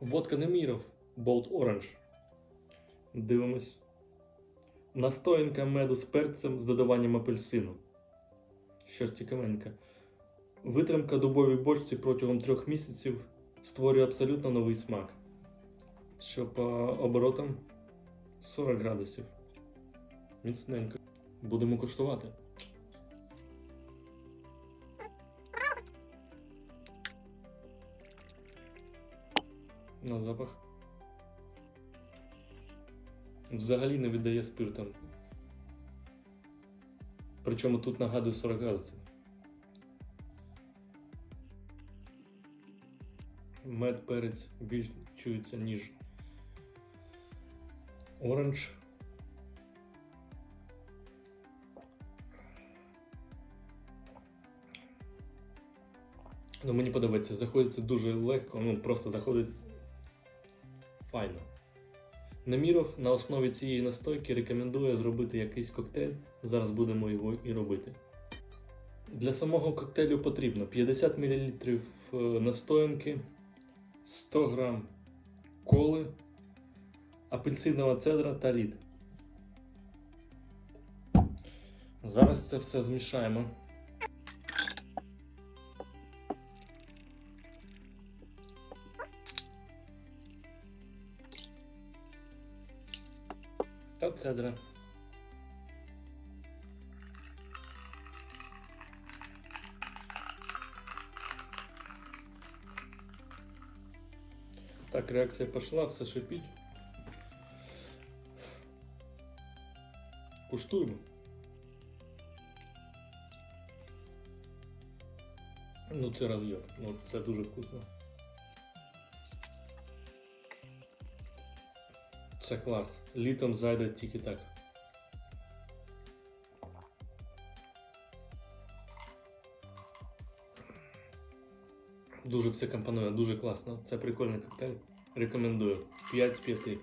Водка Неміров Bold Orange. Дивимось. Настоянка меду з перцем з додаванням апельсину. Щось цікавеньке. Витримка дубовій бочці протягом трьох місяців створює абсолютно новий смак. Що по оборотам 40 градусів. Міцненько. Будемо куштувати. На запах. Взагалі не віддає спиртом. Причому тут нагадую 40 градусів. Мед перець більш чується, ніж оранж. Ну, мені подобається, заходиться дуже легко, ну просто заходить файно. Неміров на основі цієї настойки рекомендує зробити якийсь коктейль. Зараз будемо його і робити. Для самого коктейлю потрібно 50 мл настоянки, 100 г коли, апельсинова цедра та лід. Зараз це все змішаємо. Та цедра. Так, реакція пішла, все шипіть. Куштуємо. Ну, це роз'єм. Ну, це дуже вкусно. Це клас. Літом зайде тільки так. Дуже все компонує, дуже класно. Це прикольний коктейль. Рекомендую. 5 з 5.